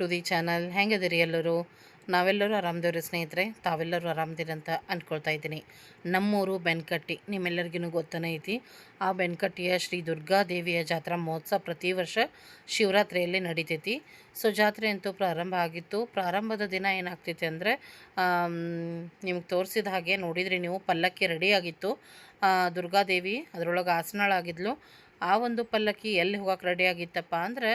To the channel ಹೆಂಗದಿರಿ ಎಲ್ಲರೂ? ನಾವೆಲ್ಲರೂ ಆರಾಮದೇವ್ರಿ ಸ್ನೇಹಿತರೆ. ತಾವೆಲ್ಲರೂ ಆರಾಮದಿರಿ ಅಂತ ಅಂದ್ಕೊಳ್ತಾ ಇದ್ದೀನಿ. ನಮ್ಮೂರು ಬೆನ್ಕಟ್ಟಿ. ನಿಮ್ಮೆಲ್ಲರಿಗೂ ಗೊತ್ತನೇ ಐತಿ. ಆ ಬೆನ್ಕಟ್ಟಿಯ ಶ್ರೀ ದುರ್ಗಾದೇವಿಯ ಜಾತ್ರಾ ಮಹೋತ್ಸವ ಪ್ರತಿ ವರ್ಷ ಶಿವರಾತ್ರಿಯಲ್ಲಿ ನಡೀತೈತಿ. ಸೊ, ಜಾತ್ರೆ ಅಂತೂ ಪ್ರಾರಂಭ ಆಗಿತ್ತು. ಪ್ರಾರಂಭದ ದಿನ ಏನಾಗ್ತೈತಿ ಅಂದರೆ ನಿಮ್ಗೆ ತೋರಿಸಿದ ಹಾಗೆ ನೋಡಿದ್ರಿ ನೀವು, ಪಲ್ಲಕ್ಕಿ ರೆಡಿಯಾಗಿತ್ತು ದುರ್ಗಾದೇವಿ ಅದರೊಳಗೆ ಆಸನಾಳಾಗಿದ್ಲು ಆ ಒಂದು ಪಲ್ಲಕ್ಕಿ ಎಲ್ಲಿ ಹೋಗಕ್ಕೆ ರೆಡಿ ಆಗಿತ್ತಪ್ಪ ಅಂದರೆ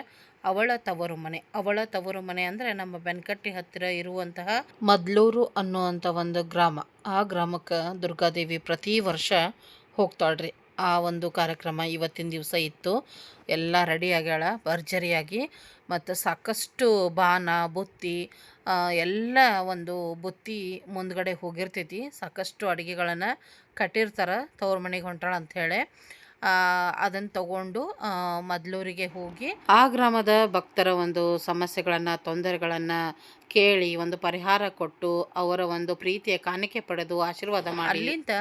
ಅವಳ ತವರು ಮನೆ. ಅವಳ ತವರು ಮನೆ ಅಂದರೆ ನಮ್ಮ ಬೆನ್ಕಟ್ಟಿ ಹತ್ತಿರ ಇರುವಂತಹ ಮದ್ಲೂರು ಅನ್ನುವಂಥ ಒಂದು ಗ್ರಾಮ. ಆ ಗ್ರಾಮಕ್ಕೆ ದುರ್ಗಾದೇವಿ ಪ್ರತಿ ವರ್ಷ ಹೋಗ್ತಾಳ್ರಿ. ಆ ಒಂದು ಕಾರ್ಯಕ್ರಮ ಇವತ್ತಿನ ದಿವಸ ಇತ್ತು. ಎಲ್ಲ ರೆಡಿ ಆಗ್ಯಾಳ ಭರ್ಜರಿಯಾಗಿ ಮತ್ತು ಸಾಕಷ್ಟು ಬಾನ ಬುತ್ತಿ ಎಲ್ಲ ಒಂದು ಬುತ್ತಿ ಮುಂದ್ಗಡೆ ಹೋಗಿರ್ತೈತಿ. ಸಾಕಷ್ಟು ಅಡುಗೆಗಳನ್ನು ಕಟ್ಟಿರ್ತಾರೆ, ತವ್ರ ಮನೆಗೆ ಹೊಂಟಾಳ ಅಂಥೇಳಿ ಅದನ್ನು ತಗೊಂಡು ಮದ್ಲೂರಿಗೆ ಹೋಗಿ ಆ ಗ್ರಾಮದ ಭಕ್ತರ ಒಂದು ಸಮಸ್ಯೆಗಳನ್ನು ತೊಂದರೆಗಳನ್ನು ಕೇಳಿ ಒಂದು ಪರಿಹಾರ ಕೊಟ್ಟು ಅವರ ಒಂದು ಪ್ರೀತಿಯ ಕಾಣಿಕೆ ಪಡೆದು ಆಶೀರ್ವಾದ ಮಾಡಿ ಅಲ್ಲಿಂದ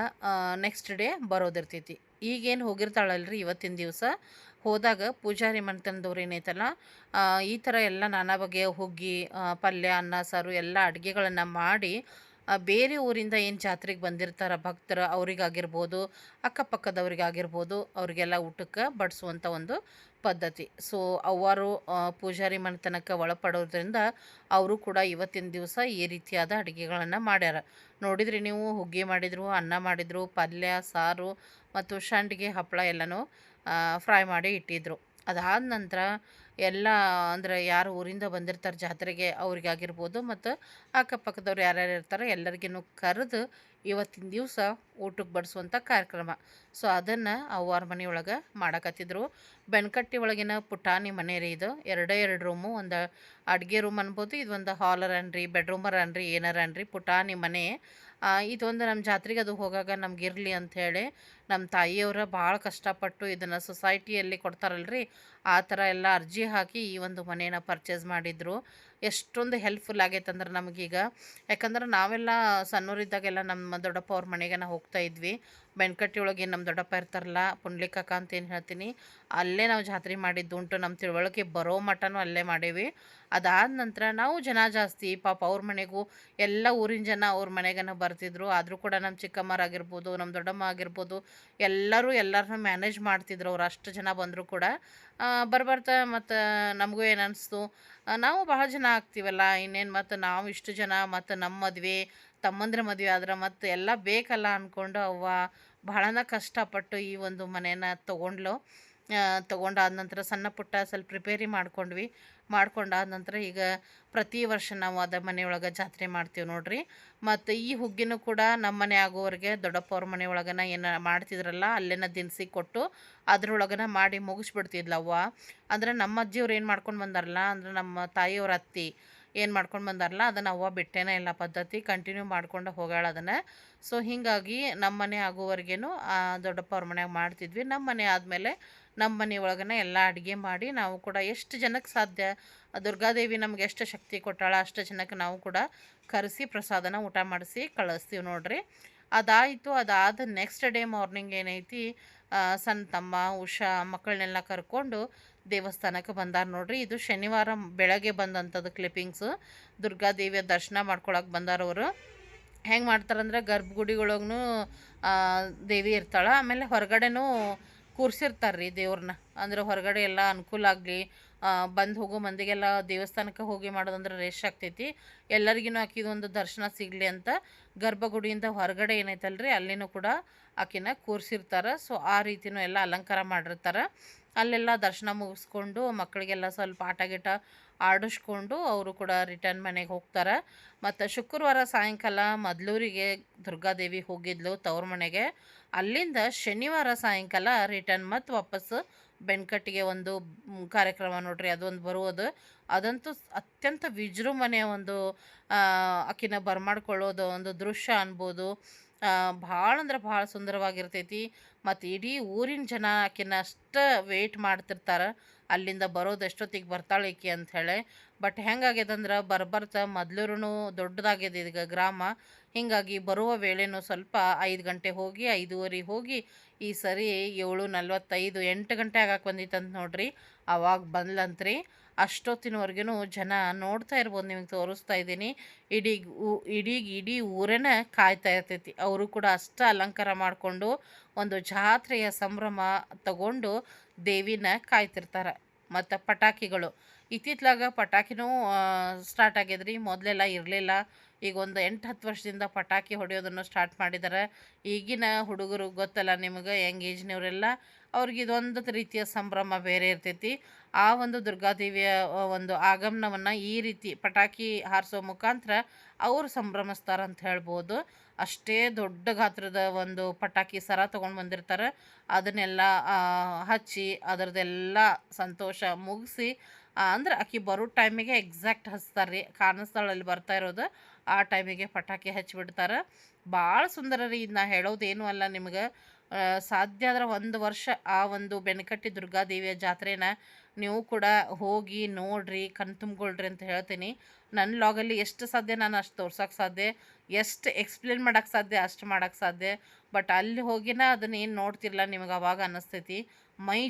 ನೆಕ್ಸ್ಟ್ ಡೇ ಬರೋದಿರ್ತೈತಿ. ಈಗೇನು ಹೋಗಿರ್ತಾಳಲ್ರಿ ಇವತ್ತಿನ ದಿವಸ? ಹೋದಾಗ ಪೂಜಾರಿ ಮನೆತನದವ್ರು ಏನೈತಲ್ಲ ಈ ಥರ ಎಲ್ಲ ನಾನಾ ಬಗೆಯ ಹುಗ್ಗಿ ಪಲ್ಯ ಅನ್ನ ಸಾರು ಎಲ್ಲ ಅಡುಗೆಗಳನ್ನು ಮಾಡಿ ಬೇರೆ ಊರಿಂದ ಏನು ಜಾತ್ರೆಗೆ ಬಂದಿರ್ತಾರ ಭಕ್ತರು ಅವರಿಗಾಗಿರ್ಬೋದು, ಅಕ್ಕಪಕ್ಕದವ್ರಿಗಾಗಿರ್ಬೋದು, ಅವರಿಗೆಲ್ಲ ಊಟಕ್ಕೆ ಬಡಿಸುವಂಥ ಒಂದು ಪದ್ಧತಿ. ಸೊ ಅವರು ಪೂಜಾರಿ ಮನೆತನಕ್ಕೆ ಒಳಪಡೋದ್ರಿಂದ ಅವರು ಕೂಡ ಇವತ್ತಿನ ದಿವಸ ಈ ರೀತಿಯಾದ ಅಡುಗೆಗಳನ್ನು ಮಾಡ್ಯಾರ. ನೋಡಿದ್ರಿ ನೀವು, ಹುಗ್ಗಿ ಮಾಡಿದರು, ಅನ್ನ ಮಾಡಿದರು, ಪಲ್ಯ, ಸಾರು ಮತ್ತು ಸಂಡಿಗೆ ಹಪ್ಪಳ ಎಲ್ಲನೂ ಫ್ರೈ ಮಾಡಿ ಇಟ್ಟಿದ್ರು. ಅದಾದ ನಂತರ ಎಲ್ಲ ಅಂದರೆ ಯಾರು ಊರಿಂದ ಬಂದಿರ್ತಾರೆ ಜಾತ್ರೆಗೆ ಅವ್ರಿಗಾಗಿರ್ಬೋದು ಮತ್ತು ಅಕ್ಕಪಕ್ಕದವ್ರು ಯಾರ್ಯಾರು ಇರ್ತಾರೆ ಎಲ್ಲರಿಗೂ ಕರೆದು ಇವತ್ತಿನ ದಿವಸ ಊಟಕ್ಕೆ ಬಡಿಸುವಂಥ ಕಾರ್ಯಕ್ರಮ. ಸೊ, ಅದನ್ನು ಅವ್ವಾರ ಮನೆಯೊಳಗೆ ಮಾಡಕತ್ತಿದ್ರು. ಬೆನ್ಕಟ್ಟಿ ಒಳಗಿನ ಪುಟಾಣಿ ಮನೆ ರೀ ಇದು. ಎರಡೇ ಎರಡು ರೂಮು, ಒಂದು ಅಡುಗೆ ರೂಮ್ ಅನ್ಬೋದು, ಇದೊಂದು ಹಾಲರ್ ಅನ್ರಿ, ಬೆಡ್ರೂಮರ್ ಅನ್ರಿ, ಏನಾರ ಅನ್ರಿ, ಪುಟಾಣಿ ಮನೆ. ಇದೊಂದು ನಮ್ಮ ಜಾತ್ರೆಗೆ ಅದು ಹೋಗಾಗ ನಮ್ಗೆ ಇರಲಿ ಅಂಥೇಳಿ ನಮ್ಮ ತಾಯಿಯವರ ಭಾಳ ಕಷ್ಟಪಟ್ಟು ಇದನ್ನು ಸೊಸೈಟಿಯಲ್ಲಿ ಕೊಡ್ತಾರಲ್ರಿ. ಆ ಥರ ಎಲ್ಲ ಅರ್ಜಿ ಹಾಕಿ ಈ ಒಂದು ಮನೇನ ಪರ್ಚೇಸ್ ಮಾಡಿದ್ರು. ಎಷ್ಟೊಂದು ಹೆಲ್ಪ್ಫುಲ್ ಆಗೈತೆ ಅಂದ್ರೆ ನಮಗೀಗ. ಯಾಕಂದ್ರೆ ನಾವೆಲ್ಲ ಸಣ್ಣವರಿದ್ದಾಗೆಲ್ಲ ನಮ್ಮ ದೊಡ್ಡಪ್ಪ ಅವ್ರ ಮನೆಗೆ ನಾವು ಹೋಗ್ತಾ ಇದ್ವಿ. ಬೆನ್ಕಟ್ಟಿ ಒಳಗೆ ನಮ್ಮ ದೊಡ್ಡಪ್ಪ ಇರ್ತಾರಲ್ಲ ಪುಂಡ್ಲಿಕಕ್ಕ ಅಂತ ಏನು ಹೇಳ್ತೀನಿ, ಅಲ್ಲೇ ನಾವು ಜಾತ್ರೆ ಮಾಡಿದ್ದು ಉಂಟು. ನಮ್ಮ ತಿಳುವಳಿಕೆ ಬರೋ ಮಟನೂ ಅಲ್ಲೇ ಮಾಡೀವಿ. ಅದಾದ ನಂತರ ನಾವು ಜನ ಜಾಸ್ತಿ, ಪಾಪ ಅವ್ರ ಮನೆಗೂ ಎಲ್ಲ ಊರಿನ ಜನ ಅವ್ರ ಮನೆಗೆ ಬರ್ತಿದ್ರು. ಆದರೂ ಕೂಡ ನಮ್ಮ ಚಿಕ್ಕಮ್ಮರಾಗಿರ್ಬೋದು, ನಮ್ಮ ದೊಡ್ಡಮ್ಮ ಆಗಿರ್ಬೋದು ಎಲ್ಲರೂ ಎಲ್ಲರನ್ನ ಮ್ಯಾನೇಜ್ ಮಾಡ್ತಿದ್ರು ಅವ್ರು ಅಷ್ಟು ಜನ ಬಂದರೂ ಕೂಡ. ಬರ್ಬರ್ತಾ ಮತ್ತು ನಮಗೂ ಏನು ಅನಿಸ್ತು? ನಾವು ಬಹಳ ಜನ ಆಗ್ತೀವಲ್ಲ, ಇನ್ನೇನು ಮತ್ತು ನಾವು ಇಷ್ಟು ಜನ ಮತ್ತು ನಮ್ಮ ಮದುವೆ, ತಮ್ಮಂದ್ರ ಮದುವೆ ಆದ್ರೆ ಮತ್ತು ಎಲ್ಲ ಬೇಕಲ್ಲ ಅಂದ್ಕೊಂಡು ಅವ್ವ ಬಹಳನ ಕಷ್ಟಪಟ್ಟು ಈ ಒಂದು ಮನೇನ ತೊಗೊಂಡ್ಲು. ತೊಗೊಂಡಾದ ನಂತರ ಸಣ್ಣ ಪುಟ್ಟ ಸ್ವಲ್ಪ ಪ್ರಿಪೇರಿ ಮಾಡ್ಕೊಂಡ್ವಿ. ಮಾಡ್ಕೊಂಡಾದ ನಂತರ ಈಗ ಪ್ರತಿ ವರ್ಷ ನಾವು ಅದ ಮನೆಯೊಳಗೆ ಜಾತ್ರೆ ಮಾಡ್ತೀವಿ ನೋಡ್ರಿ. ಮತ್ತು ಈ ಹುಗ್ಗಿನೂ ಕೂಡ ನಮ್ಮ ಮನೆ ಆಗೋವರೆಗೆ ದೊಡ್ಡಪ್ಪವ್ರ ಮನೆ ಒಳಗನ ಏನು ಮಾಡ್ತಿದ್ರಲ್ಲ, ಅಲ್ಲೇನ ದಿನಸಿ ಕೊಟ್ಟು ಅದ್ರೊಳಗನ ಮಾಡಿ ಮುಗಿಸ್ಬಿಡ್ತಿದ್ಲ ಅವ್ವ ಅಂದ್ರೆ ನಮ್ಮ ಅಜ್ಜಿಯವ್ರು ಏನು ಮಾಡ್ಕೊಂಡು ಬಂದಾರಲ್ಲ, ಅಂದ್ರೆ ನಮ್ಮ ತಾಯಿಯವ್ರ ಅತ್ತಿ ಏನು ಮಾಡ್ಕೊಂಡು ಬಂದಾರಲ್ಲ, ಅದನ್ನು ಅವ್ವ ಬಿಟ್ಟೇನೆ ಇಲ್ಲ ಪದ್ಧತಿ ಕಂಟಿನ್ಯೂ ಮಾಡ್ಕೊಂಡು ಹೋಗ್ಯಾಳ ಅದನ್ನು. ಸೊ ಹೀಗಾಗಿ ನಮ್ಮ ಮನೆ ಆಗೋವರೆಗೇನು ದೊಡ್ಡಪ್ಪ ಅವ್ರ ಮನ್ಯಾಗ ಮಾಡ್ತಿದ್ವಿ. ನಮ್ಮ ಮನೆ ಆದಮೇಲೆ ನಮ್ಮ ಮನೆ ಒಳಗನೆ ಎಲ್ಲ ಅಡುಗೆ ಮಾಡಿ ನಾವು ಕೂಡ ಎಷ್ಟು ಜನಕ್ಕೆ ಸಾಧ್ಯ? ದುರ್ಗಾದೇವಿ ನಮ್ಗೆ ಎಷ್ಟು ಶಕ್ತಿ ಕೊಟ್ಟಾಳ? ಅಷ್ಟು ಜನಕ್ಕೆ ನಾವು ಕೂಡ ಕರೆಸಿ ಪ್ರಸಾದನ ಊಟ ಮಾಡಿಸಿ ಕಳಿಸ್ತೀವಿ ನೋಡ್ರಿ. ಅದಾಯಿತು, ಅದಾದ ನೆಕ್ಸ್ಟ್ ಡೇ ಮಾರ್ನಿಂಗ್ ಏನೈತಿ? ಸಣ್ಣ ತಮ್ಮ ಉಷಾ ಮಕ್ಕಳನ್ನೆಲ್ಲ ಕರ್ಕೊಂಡು ದೇವಸ್ಥಾನಕ್ಕೆ ಬಂದಾರ ನೋಡ್ರಿ. ಇದು ಶನಿವಾರ ಬೆಳಗ್ಗೆ ಬಂದಂಥದ್ದು ಕ್ಲಿಪ್ಪಿಂಗ್ಸು ದುರ್ಗಾದೇವಿಯ ದರ್ಶನ ಮಾಡ್ಕೊಳಕ್ಕೆ ಬಂದಾರವರು ಹೆಂಗೆ ಮಾಡ್ತಾರಂದ್ರೆ ಗರ್ಭಗುಡಿಗಳೊಳಗೂ ದೇವಿ ಇರ್ತಾಳೆ. ಆಮೇಲೆ ಹೊರಗಡೆನೂ ಕೂರ್ಸಿರ್ತಾರೆ ರೀ ದೇವ್ರನ್ನ. ಅಂದ್ರೆ ಹೊರಗಡೆ ಎಲ್ಲ ಅನುಕೂಲ ಆಗಲಿ ಬಂದು ಹೋಗೋ ಮಂದಿಗೆಲ್ಲ ದೇವಸ್ಥಾನಕ್ಕೆ ಹೋಗಿ ಮಾಡೋದಂದ್ರೆ ರೇಷ್ ಆಗ್ತೈತಿ. ಎಲ್ಲರಿಗೂ ಆಕಿದೊಂದು ದರ್ಶನ ಸಿಗಲಿ ಅಂತ ಗರ್ಭಗುಡಿಯಿಂದ ಹೊರಗಡೆ ಏನೈತಲ್ಲ ರೀ ಅಲ್ಲಿನೂ ಕೂಡ ಆಕಿನ ಕೂರ್ಸಿರ್ತಾರೆ. ಸೊ ಆ ರೀತಿನೂ ಎಲ್ಲ ಅಲಂಕಾರ ಮಾಡಿರ್ತಾರೆ. ಅಲ್ಲೆಲ್ಲ ದರ್ಶನ ಮುಗಿಸ್ಕೊಂಡು ಮಕ್ಕಳಿಗೆಲ್ಲ ಸ್ವಲ್ಪ ಆಟ ಗೀಟ ಆಡಿಸ್ಕೊಂಡು ಅವರು ಕೂಡ ರಿಟರ್ನ್ ಮನೆಗೆ ಹೋಗ್ತಾರೆ. ಮತ್ತು ಶುಕ್ರವಾರ ಸಾಯಂಕಾಲ ಮದ್ಲೂರಿಗೆ ದುರ್ಗಾದೇವಿ ಹೋಗಿದ್ಲು ತವ್ರ ಮನೆಗೆ. ಅಲ್ಲಿಂದ ಶನಿವಾರ ಸಾಯಂಕಾಲ ರಿಟರ್ನ್ ಮತ್ತು ವಾಪಸ್ಸು ಬೆನ್ಕಟ್ಟಿಗೆ ಒಂದು ಕಾರ್ಯಕ್ರಮ ನೋಡ್ರಿ, ಅದೊಂದು ಬರುವುದು ಅದಂತೂ ಅತ್ಯಂತ ವಿಜೃಂಭಣೆಯ ಒಂದು ಅಕ್ಕಿನ ಬರಮಾಡ್ಕೊಳ್ಳೋದು, ಒಂದು ದೃಶ್ಯ ಅನ್ಬೋದು. ಭಾಳ ಅಂದ್ರೆ ಭಾಳ ಸುಂದರವಾಗಿರ್ತೈತಿ. ಮತ್ತು ಇಡೀ ಊರಿನ ಜನ ಆಕಿನ ಅಷ್ಟು ವೆಯ್ಟ್ ಮಾಡ್ತಿರ್ತಾರೆ. ಅಲ್ಲಿಂದ ಬರೋದು ಎಷ್ಟೊತ್ತಿಗೆ ಬರ್ತಾಳೆ ಈಕೆ ಅಂಥೇಳಿ ಬಟ್ ಹೆಂಗಾಗ್ಯದಂದ್ರೆ ಬರ್ಬರ್ತಾ ಮೊದ್ಲೂರು ದೊಡ್ಡದಾಗ್ಯದ ಈಗ ಗ್ರಾಮ. ಹೀಗಾಗಿ ಬರುವ ವೇಳೆನೂ ಸ್ವಲ್ಪ ಐದು ಗಂಟೆ ಹೋಗಿ ಐದೂವರೆಗೆ ಹೋಗಿ, ಈ ಸರಿ ಏಳು ನಲ್ವತ್ತೈದು ಎಂಟು ಗಂಟೆ ಆಗಕ್ಕೆ ಬಂದಿತ್ತಂತ ನೋಡ್ರಿ. ಅವಾಗ ಬಂದ್ಲಂತ್ರಿ. ಅಷ್ಟೊತ್ತಿನವರೆಗೂ ಜನ ನೋಡ್ತಾ ಇರ್ಬೋದು ನಿಮಗೆ ತೋರಿಸ್ತಾ ಇದ್ದೀನಿ. ಇಡೀ ಊ- ಇಡೀ ಇಡೀ ಊರೇನ ಕಾಯ್ತಾ ಇರ್ತೈತಿ. ಅವರು ಕೂಡ ಅಷ್ಟು ಅಲಂಕಾರ ಮಾಡಿಕೊಂಡು ಒಂದು ಜಾತ್ರೆಯ ಸಂಭ್ರಮ ತಗೊಂಡು ದೇವಿನ ಕಾಯ್ತಿರ್ತಾರೆ. ಮತ್ತು ಪಟಾಕಿಗಳು. ಇತ್ತಿತ್ಲಾಗ ಪಟಾಕಿನೂ ಸ್ಟಾರ್ಟ್ ಆಗ್ಯದ್ರಿ. ಮೊದಲೆಲ್ಲ ಇರಲಿಲ್ಲ. ಈಗ ಒಂದು ಎಂಟು ಹತ್ತು ವರ್ಷದಿಂದ ಪಟಾಕಿ ಹೊಡೆಯೋದನ್ನು ಸ್ಟಾರ್ಟ್ ಮಾಡಿದ್ದಾರೆ ಈಗಿನ ಹುಡುಗರು ಗೊತ್ತಲ್ಲ ನಿಮಗೆ ಯಂಗ್ ಏಜ್ನವರೆಲ್ಲ ಅವ್ರಿಗೆ ಇದೊಂದು ರೀತಿಯ ಸಂಭ್ರಮ ಬೇರೆ ಇರ್ತೈತಿ. ಆ ಒಂದು ದುರ್ಗಾದೇವಿಯ ಒಂದು ಆಗಮನವನ್ನು ಈ ರೀತಿ ಪಟಾಕಿ ಹಾರಿಸೋ ಮುಖಾಂತರ ಅವರು ಸಂಭ್ರಮಿಸ್ತಾರೆ ಅಂತ ಹೇಳ್ಬೋದು. ಅಷ್ಟೇ ದೊಡ್ಡ ಗಾತ್ರದ ಒಂದು ಪಟಾಕಿ ಸರ ತೊಗೊಂಡು ಬಂದಿರ್ತಾರೆ. ಅದನ್ನೆಲ್ಲ ಹಚ್ಚಿ ಅದರದ್ದೆಲ್ಲ ಸಂತೋಷ ಮುಗಿಸಿ ಅಂದ್ರೆ ಆಕಿ ಬರೋ ಟೈಮಿಗೆ ಎಕ್ಸಾಕ್ಟ್ ಹಚ್ತಾರೆ ರೀ. ಕಾಣಿಸ್ತಾಳಲ್ಲಿ ಬರ್ತಾ ಇರೋದು. ಆ ಟೈಮಿಗೆ ಪಟಾಕಿ ಹಚ್ಚಿಬಿಡ್ತಾರೆ ಭಾಳ ಸುಂದರ ರೀ ಇದು ನಾ ಹೇಳೋದೇನು ಅಲ್ಲ ನಿಮ್ಗೆ. ಸಾಧ್ಯ ಆದ್ರೆ ಒಂದು ವರ್ಷ ಆ ಒಂದು ಬೆನಕಟ್ಟಿ ದುರ್ಗಾದೇವಿಯ ಜಾತ್ರೆನ ನೀವು ಕೂಡ ಹೋಗಿ ನೋಡ್ರಿ ಕಣ್ ತುಂಬಿಕೊಳ್ರಿ ಅಂತ ಹೇಳ್ತೀನಿ. ನನ್ನ ಲಾಗಲ್ಲಿ ಎಷ್ಟು ಸಾಧ್ಯ ನಾನು ಅಷ್ಟು ತೋರ್ಸೋಕೆ ಸಾಧ್ಯ, ಎಷ್ಟು ಎಕ್ಸ್ಪ್ಲೇನ್ ಮಾಡೋಕ್ಕೆ ಸಾಧ್ಯ, ಅಷ್ಟು ಮಾಡೋಕ್ಕೆ ಸಾಧ್ಯ. ಬಟ್ ಅಲ್ಲಿ ಹೋಗಿನ ಅದನ್ನ ಏನು ನೋಡ್ತಿರಲ್ಲ ನಿಮಗೆ ಅವಾಗ ಅನ್ನಿಸ್ತೈತಿ. ಮೈ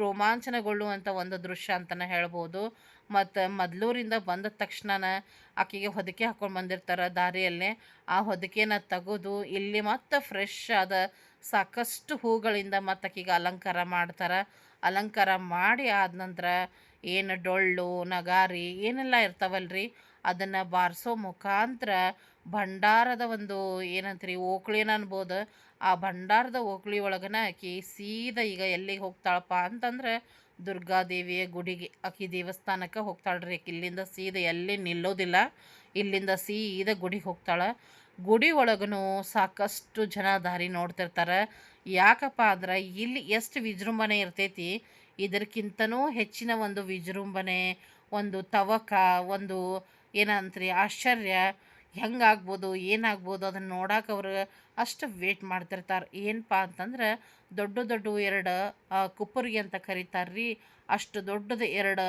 ರೋಮಾಂಚನಗೊಳ್ಳುವಂಥ ಒಂದು ದೃಶ್ಯ ಅಂತಲೇ ಹೇಳ್ಬೋದು. ಮತ್ತು ಮದ್ಲೂರಿಂದ ಬಂದ ತಕ್ಷಣ ಆಕೆಗೆ ಹೊದಿಕೆ ಹಾಕ್ಕೊಂಡು ಬಂದಿರ್ತಾರೆ ದಾರಿಯಲ್ಲೇ ಆ ಹೊದಿಕೆನ ತೆಗೆದು ಇಲ್ಲಿ ಮತ್ತೆ ಫ್ರೆಶ್ ಆದ ಸಾಕಷ್ಟು ಹೂಗಳಿಂದ ಮತ್ತು ಆಕೆಗೆ ಅಲಂಕಾರ ಮಾಡ್ತಾರೆ. ಅಲಂಕಾರ ಮಾಡಿ ಆದ ನಂತರ ಏನು ಡೊಳ್ಳು, ನಗಾರಿ ಏನೆಲ್ಲ ಇರ್ತಾವಲ್ರಿ, ಅದನ್ನು ಬಾರಿಸೋ ಮುಖಾಂತರ ಭಂಡಾರದ ಒಂದು ಏನಂತೀರಿ ಓಕ್ಳಿನ ಅನ್ಬೋದು, ಆ ಭಂಡಾರದ ಓಕಳಿ ಒಳಗನ ಆಕಿ ಸೀದಾ ಈಗ ಎಲ್ಲಿಗೆ ಹೋಗ್ತಾಳಪ್ಪ ಅಂತಂದ್ರೆ ದುರ್ಗಾದೇವಿಯ ಗುಡಿಗೆ, ಆಕಿ ದೇವಸ್ಥಾನಕ್ಕೆ ಹೋಗ್ತಾಳ್ರಿ. ಇಲ್ಲಿಂದ ಸೀದಾ ಎಲ್ಲಿ ನಿಲ್ಲೋದಿಲ್ಲ, ಇಲ್ಲಿಂದ ಸೀದಾ ಗುಡಿಗೆ ಹೋಗ್ತಾಳೆ. ಗುಡಿ ಒಳಗೂ ಸಾಕಷ್ಟು ಜನ ದಾರಿ ನೋಡ್ತಿರ್ತಾರೆ. ಯಾಕಪ್ಪ ಅಂದ್ರೆ ಇಲ್ಲಿ ಎಷ್ಟು ವಿಜೃಂಭಣೆ ಇರ್ತೈತಿ. ಇದಕ್ಕಿಂತನೂ ಹೆಚ್ಚಿನ ಒಂದು ವಿಜೃಂಭಣೆ, ಒಂದು ತವಕ, ಒಂದು ಏನಂತ್ರಿ ಆಶ್ಚರ್ಯ. ಹೆಂಗಾಗ್ಬೋದು, ಏನಾಗ್ಬೋದು ಅದನ್ನು ನೋಡಕ್ಕೆ ಅವ್ರು ಅಷ್ಟು ವೇಟ್ ಮಾಡ್ತಿರ್ತಾರೆ. ಏನಪ್ಪ ಅಂತಂದ್ರೆ ದೊಡ್ಡ ದೊಡ್ಡ ಎರಡು ಕುಪ್ಪರಿಗೆ ಅಂತ ಕರೀತಾರೆ ರೀ ಅಷ್ಟು ದೊಡ್ಡದು ಎರಡು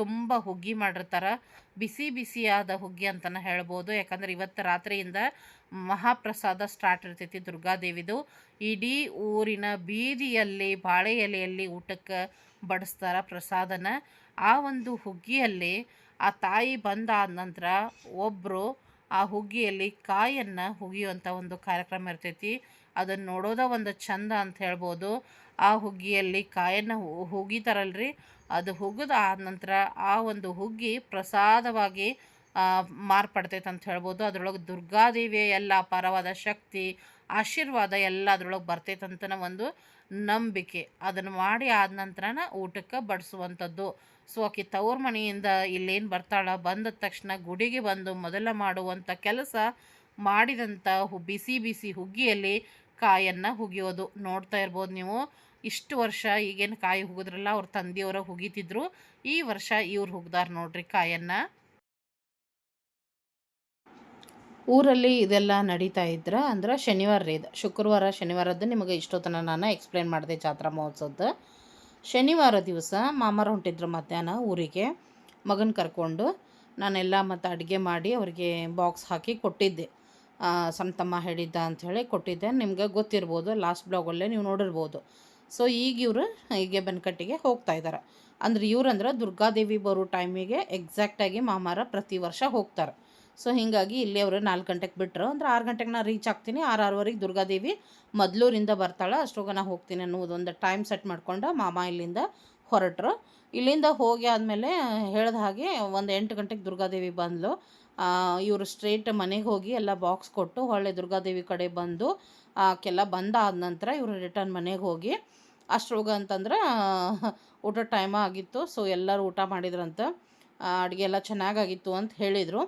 ತುಂಬ ಹುಗ್ಗಿ ಮಾಡಿರ್ತಾರೆ. ಬಿಸಿ ಬಿಸಿಯಾದ ಹುಗ್ಗಿ ಅಂತಲೇ ಹೇಳ್ಬೋದು. ಯಾಕಂದ್ರೆ ಇವತ್ತು ರಾತ್ರಿಯಿಂದ ಮಹಾಪ್ರಸಾದ ಸ್ಟಾರ್ಟ್ ಇರ್ತೈತಿ ದುರ್ಗಾದೇವಿದು. ಇಡೀ ಊರಿನ ಬೀದಿಯಲ್ಲಿ, ಬಾಳೆ ಎಲೆಯಲ್ಲಿ ಊಟಕ್ಕೆ ಬಡಿಸ್ತಾರೆ ಪ್ರಸಾದನ. ಆ ಒಂದು ಹುಗ್ಗಿಯಲ್ಲಿ ಆ ತಾಯಿ ಬಂದಾದ ನಂತರ ಒಬ್ಬರು ಆ ಹುಗ್ಗಿಯಲ್ಲಿ ಕಾಯನ್ನು ಹುಗಿಯುವಂಥ ಒಂದು ಕಾರ್ಯಕ್ರಮ ಇರ್ತೈತಿ. ಅದನ್ನು ನೋಡೋದೇ ಒಂದು ಚಂದ ಅಂತ ಹೇಳ್ಬೋದು. ಆ ಹುಗ್ಗಿಯಲ್ಲಿ ಕಾಯನ್ನು ಹುಗಿತಾರಲ್ರಿ. ಅದು ಹುಗಿದ ಆದ ನಂತರ ಆ ಒಂದು ಹುಗ್ಗಿ ಪ್ರಸಾದವಾಗಿ ಮಾರ್ಪಡ್ತೈತೆ ಅಂತ ಹೇಳ್ಬೋದು. ಅದರೊಳಗೆ ದುರ್ಗಾದೇವಿಯ ಎಲ್ಲ ಅಪಾರವಾದ ಶಕ್ತಿ, ಆಶೀರ್ವಾದ ಎಲ್ಲ ಅದರೊಳಗೆ ಬರ್ತೈತೆ ಅಂತನ ಒಂದು ನಂಬಿಕೆ. ಅದನ್ನು ಮಾಡಿ ಆದ ನಂತರನ ಊಟಕ್ಕೆ ಬಡಿಸುವಂಥದ್ದು. ಸೊ, ಆಕೆ ತವ್ರ ಮನೆಯಿಂದ ಇಲ್ಲೇನು ಬರ್ತಾಳ ಬಂದ ತಕ್ಷಣ ಗುಡಿಗೆ ಬಂದು ಮೊದಲ ಮಾಡುವಂಥ ಕೆಲಸ ಮಾಡಿದಂಥ ಹು, ಬಿಸಿ ಬಿಸಿ ಹುಗ್ಗಿಯಲ್ಲಿ ಕಾಯನ್ನು ಹುಗಿಯೋದು. ನೋಡ್ತಾ ಇರ್ಬೋದು ನೀವು, ಇಷ್ಟು ವರ್ಷ ಈಗೇನು ಕಾಯಿ ಹುಗಿದ್ರಲ್ಲ, ಅವ್ರ ತಂದೆಯವರ ಹುಗಿತಿದ್ರು. ಈ ವರ್ಷ ಇವ್ರು ಹುಗ್ದಾರ ನೋಡ್ರಿ ಕಾಯನ್ನು. ಊರಲ್ಲಿ ಇದೆಲ್ಲ ನಡೀತಾ ಇದ್ರೆ ಅಂದ್ರೆ ಶನಿವಾರ ಇದು. ಶುಕ್ರವಾರ, ಶನಿವಾರದ್ದು ನಿಮಗೆ ಇಷ್ಟೊತ್ತನ ನಾನು ಎಕ್ಸ್ಪ್ಲೇನ್ ಮಾಡಿದೆ ಜಾತ್ರಾ ಮಹೋತ್ಸವದ. ಶನಿವಾರ ದಿವಸ ಮಾಮರ ಹೊಂಟಿದ್ರು ಮಧ್ಯಾಹ್ನ ಊರಿಗೆ. ಮಗನ ಕರ್ಕೊಂಡು ನಾನೆಲ್ಲ ಮತ್ತು ಅಡುಗೆ ಮಾಡಿ ಅವರಿಗೆ ಬಾಕ್ಸ್ ಹಾಕಿ ಕೊಟ್ಟಿದ್ದೆ. ಸಂತಮ್ಮ ಹೇಳಿದ್ದ ಅಂಥೇಳಿ ಕೊಟ್ಟಿದ್ದೆ. ನಿಮ್ಗೆ ಗೊತ್ತಿರ್ಬೋದು ಲಾಸ್ಟ್ ಬ್ಲಾಗಲ್ಲೇ ನೀವು ನೋಡಿರ್ಬೋದು. ಸೊ ಈಗ ಇವರು ಹೀಗೆ ಬೆನ್ಕಟ್ಟಿಗೆ ಹೋಗ್ತಾ ಇದ್ದಾರೆ ಅಂದ್ರೆ ಇವ್ರಂದ್ರೆ ದುರ್ಗಾದೇವಿ ಬರೋ ಟೈಮಿಗೆ ಎಕ್ಸಾಕ್ಟಾಗಿ ಮಾಮಾರ ಪ್ರತಿ ವರ್ಷ ಹೋಗ್ತಾರೆ. ಸೊ ಹೀಗಾಗಿ ಇಲ್ಲಿ ಅವರು ನಾಲ್ಕು ಗಂಟೆಗೆ ಬಿಟ್ಟರು ಅಂದ್ರೆ ಆರು ಗಂಟೆಗೆ ನಾನು ರೀಚ್ ಆಗ್ತೀನಿ. ಆರು ಆರೂವರೆಗೆ ದುರ್ಗಾದೇವಿ ಮದ್ಲೂರಿಂದ ಬರ್ತಾಳೆ, ಅಷ್ಟೊಗ ನಾ ಹೋಗ್ತೀನಿ ಅನ್ನೋದೊಂದು ಟೈಮ್ ಸೆಟ್ ಮಾಡ್ಕೊಂಡು ಮಾಮ ಇಲ್ಲಿಂದ ಹೊರಟರು. ಇಲ್ಲಿಂದ ಹೋಗಿ ಆದಮೇಲೆ ಹೇಳ್ದ ಹಾಗೆ ಒಂದು ಎಂಟು ಗಂಟೆಗೆ ದುರ್ಗಾದೇವಿ ಬಂದಳು ಇವರು ಸ್ಟ್ರೇಟ್ ಮನೆಗೆ ಹೋಗಿ ಎಲ್ಲ ಬಾಕ್ಸ್ ಕೊಟ್ಟು ಹೊಳ್ಳೆ ದುರ್ಗಾದೇವಿ ಕಡೆ ಬಂದು, ಆಕೆಲ್ಲ ಬಂದಾದ ನಂತರ ಇವರು ರಿಟರ್ನ್ ಮನೆಗೆ ಹೋಗಿ ಅಷ್ಟ್ರೊಳಗೆ ಅಂತಂದ್ರೆ ಊಟ ಟೈಮ್ ಆಗಿತ್ತು. ಸೊ ಎಲ್ಲರೂ ಊಟ ಮಾಡಿದ್ರಂತ ಅಡುಗೆ ಎಲ್ಲ ಚೆನ್ನಾಗಾಗಿತ್ತು ಅಂತ ಹೇಳಿದರು.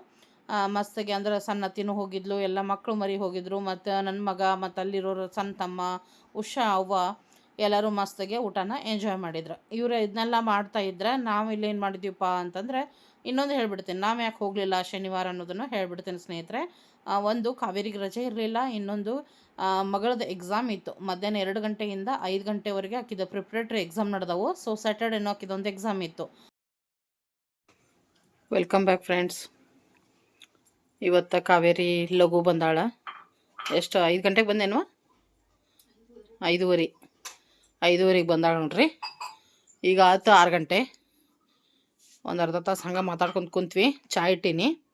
ಮಸ್ತಾಗಿ ಅಂದ್ರೆ ಸಣ್ಣ ತಿನ್ನು ಹೋಗಿದ್ಲು, ಎಲ್ಲ ಮಕ್ಕಳು ಮರಿ ಹೋಗಿದ್ರು, ಮತ್ತು ನನ್ನ ಮಗ ಮತ್ತು ಅಲ್ಲಿರೋರು ಸಣ್ಣ ತಮ್ಮ, ಉಷಾ, ಅವ್ವ, ಎಲ್ಲರೂ ಮಸ್ತಾಗೆ ಊಟನ ಎಂಜಾಯ್ ಮಾಡಿದ್ರು. ಇವರು ಇದನ್ನೆಲ್ಲ ಮಾಡ್ತಾ ಇದ್ರೆ, ನಾವು ಇಲ್ಲಿ ಏನು ಮಾಡಿದ್ದೀವಪ್ಪ ಅಂತಂದರೆ ಇನ್ನೊಂದು ಹೇಳ್ಬಿಡ್ತೀನಿ, ನಾವು ಯಾಕೆ ಹೋಗಲಿಲ್ಲ ಶನಿವಾರ ಅನ್ನೋದನ್ನು ಹೇಳ್ಬಿಡ್ತೀನಿ ಸ್ನೇಹಿತರೆ. ಒಂದು ಕಾವೇರಿಗೆ ರಜೆ ಇರಲಿಲ್ಲ, ಇನ್ನೊಂದು ಮಗಳದ ಎಕ್ಸಾಮ್ ಇತ್ತು, ಮಧ್ಯಾಹ್ನ ಎರಡು ಗಂಟೆಯಿಂದ ಐದು ಗಂಟೆವರೆಗೆ ಆಕಿದ ಪ್ರಿಪ್ರೇಟ್ರಿ ಎಕ್ಸಾಮ್ ನಡೆದವು ಸೊ ಸ್ಯಾಟರ್ಡೇನೋ ಆಕಿದೊಂದು ಎಕ್ಸಾಮ್ ಇತ್ತು. ವೆಲ್ಕಮ್ ಬ್ಯಾಕ್ ಫ್ರೆಂಡ್ಸ್ ಇವತ್ತು ಕಾವೇರಿ ಲಘು ಬಂದಾಳ. ಎಷ್ಟು, ಐದು ಗಂಟೆಗೆ ಬಂದೇನು ಐದೂವರೆ. ಐದೂವರೆಗೆ ಬಂದಾಳ ನೋಡ್ರಿ. ಈಗ ಆಯ್ತು ಆರು ಗಂಟೆ. ಒಂದು ಅರ್ಧ ತಾಸು ಹಂಗೆ ಮಾತಾಡ್ಕೊಂತ ಕುಂತ್ವಿ. ಚಾ ಇಟ್ಟೀನಿ.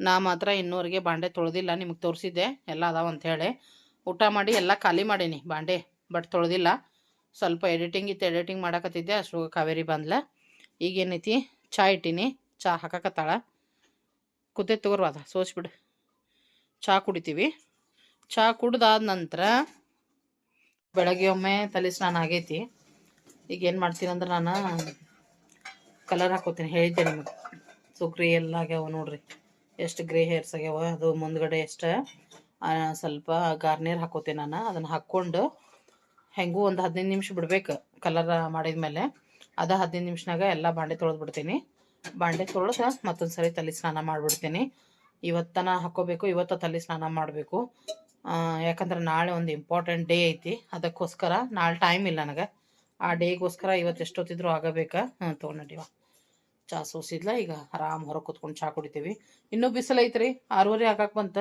ನಾ ಮಾತ್ರ ಇನ್ನೂವರೆಗೆ ಬಾಂಡೆ ತೊಳೆದಿಲ್ಲ, ನಿಮಗೆ ತೋರಿಸಿದ್ದೆ. ಎಲ್ಲ ಅದಾವ ಅಂಥೇಳಿ ಊಟ ಮಾಡಿ ಎಲ್ಲ ಖಾಲಿ ಮಾಡೀನಿ ಬಾಂಡೆ, ಬಟ್ ತೊಳೆದಿಲ್ಲ. ಸ್ವಲ್ಪ ಎಡಿಟಿಂಗ್ ಇತ್ತು, ಎಡಿಟಿಂಗ್ ಮಾಡಕತ್ತಿದ್ದೆ. ಅಷ್ಟು ಕಾವೇರಿ ಬಂದ್ಲ. ಈಗೇನೈತಿ? ಚಾ ಇಟ್ಟೀನಿ. ಚಾ ಹಾಕಕತ್ತಾಳ. ಕುದ್ದೆ ತಗೋರ್ವಾದ ಸೋಸ್ಬಿಡು. ಚಹಾ ಕುಡಿತೀವಿ. ಚಹಾ ಕುಡ್ದಾದ ನಂತರ ಬೆಳಗ್ಗೆ ಒಮ್ಮೆ ತಲೆ ಸ್ನಾನ ಆಗೈತಿ. ಈಗ ಏನು ಮಾಡ್ತೀನಿ ಅಂದ್ರೆ ನಾನು ಕಲರ್ ಹಾಕೋತೀನಿ. ಹೇಳಿದ್ದೆ ನಿಮಗೆ. ಸೊ ಗ್ರೇ ಎಲ್ಲ ಆಗ್ಯಾವ ನೋಡ್ರಿ. ಎಷ್ಟು ಗ್ರೇ ಹೇರ್ಸ್ ಆಗ್ಯಾವ, ಅದು ಮುಂದ್ಗಡೆ ಎಷ್ಟು ಸ್ವಲ್ಪ ಗಾರ್ನಿಯರ್ ಹಾಕೋತೀನಿ ನಾನು. ಅದನ್ನು ಹಾಕ್ಕೊಂಡು ಹೆಂಗೂ ಒಂದು ಹದಿನೈದು ನಿಮಿಷ ಬಿಡ್ಬೇಕು ಕಲರ್ ಮಾಡಿದ ಮೇಲೆ ಅದು ಹದಿನೈದು ನಿಮಿಷನಾಗ ಎಲ್ಲ ಬಾಂಡೆ ತೊಳೆದು ಬಿಡ್ತೀನಿ. ಬಾಂಡೆ ತೊಳೆದು ಮತ್ತೊಂದು ಸರಿ ತಲೆ ಸ್ನಾನ ಮಾಡಿಬಿಡ್ತೀನಿ. ಇವತ್ತನ ಹಾಕೋಬೇಕು, ಇವತ್ತ ತಲೆ ಸ್ನಾನ ಮಾಡಬೇಕು. ಯಾಕಂದ್ರೆ ನಾಳೆ ಒಂದು ಇಂಪಾರ್ಟೆಂಟ್ ಡೇ ಐತಿ. ಅದಕ್ಕೋಸ್ಕರ ನಾಳೆ ಟೈಮ್ ಇಲ್ಲ ನನಗೆ. ಆ ಡೇಗೋಸ್ಕರ ಇವತ್ತು ಎಷ್ಟೊತ್ತಿದ್ರು ಆಗಬೇಕಾ? ಹ್ಞೂ ತೊಗೊಂಡಿವ ಚಾ ಸೋಸಿದ್ಲ, ಈಗ ಆರಾಮ್ ಹೊರಗೆ ಕೂತ್ಕೊಂಡು ಚಾ ಕುಡಿತೀವಿ. ಇನ್ನೂ ಬಿಸಿಲು ಐತ್ರಿ, ಆರೂವರೆ ಆಗಕ್ಕೆ ಬಂತ.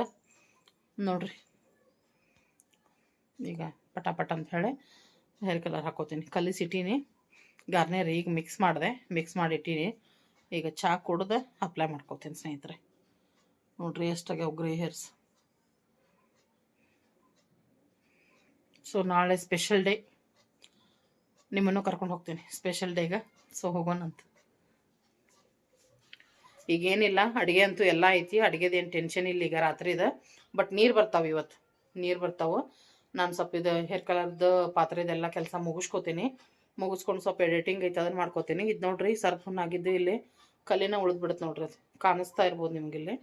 ನೋಡ್ರಿ. ಈಗ ಪಟ ಪಟ ಅಂತ ಹೇಳಿ ಹೇರ್ ಕಲರ್ ಹಾಕೋತೀನಿ. ಕಲಿಸಿಟ್ಟೀನಿ ಗಾರ್ನಿಯರ್ ಈಗ ಮಿಕ್ಸ್ ಮಾಡಿದೆ. ಮಿಕ್ಸ್ ಮಾಡಿ ಇಟ್ಟೀನಿ. ಈಗ ಚಾ ಕುಡ್ದು ಅಪ್ಲೈ ಮಾಡ್ಕೋತೀನಿ ಸ್ನೇಹಿತರೆ. ನೋಡ್ರಿ ಎಷ್ಟಾಗ್ಯಾವ ಗ್ರೇ ಹೇರ್ಸ್ ಸೊ ನಾಳೆ ಸ್ಪೆಷಲ್ ಡೇ ನಿಮ್ಮನ್ನು ಕರ್ಕೊಂಡು ಹೋಗ್ತೀನಿ. ಸ್ಪೆಷಲ್ ಡೇಗೆ ಸೊ ಹೋಗೋಣಂತ ಈಗೇನಿಲ್ಲ, ಅಡುಗೆ ಅಂತೂ ಎಲ್ಲ ಐತಿ. ಅಡುಗೆದೇನು ಟೆನ್ಷನ್ ಇಲ್ಲ, ಈಗ ರಾತ್ರಿದ ಬಟ್ ನೀರು ಬರ್ತಾವೆ ಇವತ್ತು. ನೀರು ಬರ್ತಾವೆ. ನಾನು ಸ್ವಲ್ಪ ಇದು ಹೇರ್ ಕಲರ್ದು ಪಾತ್ರೆದೆಲ್ಲ ಕೆಲಸ ಮುಗಿಸ್ಕೋತೀನಿ. ಮುಗಿಸ್ಕೊಂಡು ಸ್ವಲ್ಪ ಎಡಿಟಿಂಗ್ ಐತೆ ಅದನ್ನು ಮಾಡ್ಕೋತೀನಿ. ಇದು ನೋಡ್ರಿ ಸರ್ಫನ್ ಆಗಿದ್ದು ಇಲ್ಲಿ. ಕಲ್ಲಿನ ಉಳಿದ್ಬಿಡುತ್ತೆ ನೋಡ್ರಿ ಅದು. ಕಾಣಿಸ್ತಾ ಇರ್ಬೋದು ನಿಮಗಿಲ್ಲಿ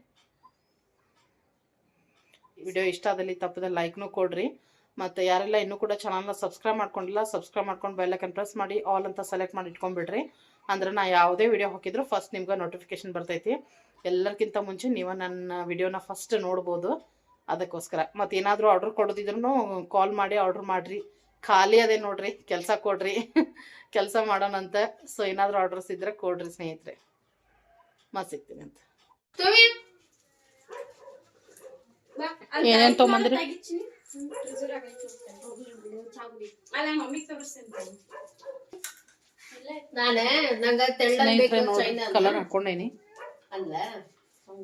ವಿಡಿಯೋ ಇಷ್ಟ ಆದಲ್ಲಿ ತಪ್ಪದ ಲೈಕ್ನು ಕೊಡ್ರಿ. ಮತ್ತು ಯಾರೆಲ್ಲ ಇನ್ನೂ ಕೂಡ ಚಾನಲ್ನ ಸಬ್ಸ್ಕ್ರೈಬ್ ಮಾಡ್ಕೊಂಡಿಲ್ಲ ಸಬ್ಸ್ಕ್ರೈಬ್ ಮಾಡ್ಕೊಂಡು ಬೆಲ್ಲೈಕನ್ ಪ್ರೆಸ್ ಮಾಡಿ ಆಲ್ ಅಂತ ಸೆಲೆಕ್ಟ್ ಮಾಡಿ ಇಟ್ಕೊಂಡ್ಬಿಡ್ರಿ. ಅಂದ್ರೆ ನಾ ಯಾವುದೇ ವಿಡಿಯೋ ಹಾಕಿದ್ರು ಫಸ್ಟ್ ನಿಮ್ಗೆ ನೋಟಿಫಿಕೇಶನ್ ಬರ್ತೈತಿ. ಎಲ್ಲರಿಗಿಂತ ಮುಂಚೆ ನೀವು ನನ್ನ ವಿಡಿಯೋನ ಫಸ್ಟ್ ನೋಡ್ಬೋದು. ಅದಕ್ಕೋಸ್ಕರ. ಮತ್ತು ಏನಾದರೂ ಆರ್ಡ್ರ್ ಕೊಡೋದಿದ್ರು ಕಾಲ್ ಮಾಡಿ ಆರ್ಡ್ರ್ ಮಾಡಿರಿ. ಖಾಲಿ ಅದೇ ನೋಡ್ರಿ, ಕೆಲಸ ಕೊಡ್ರಿ. ಕೆಲಸ ಮಾಡೋಣಂತ. ಸೊ ಏನಾದರೂ ಆರ್ಡರ್ಸ್ ಇದ್ರೆ ಕೊಡ್ರಿ ಸ್ನೇಹಿತರೆ. ಮತ್ತೆ ಸಿಗ್ತೀನಿ ಅಂತ ಏನೇನ್ ತೊಗೊಂಬಂದ್ರಿ? ನಾನ ನಂಗ ಕಲರ್ ಹಾಕೊಂಡೇನಿ. ಅಲ್ಲ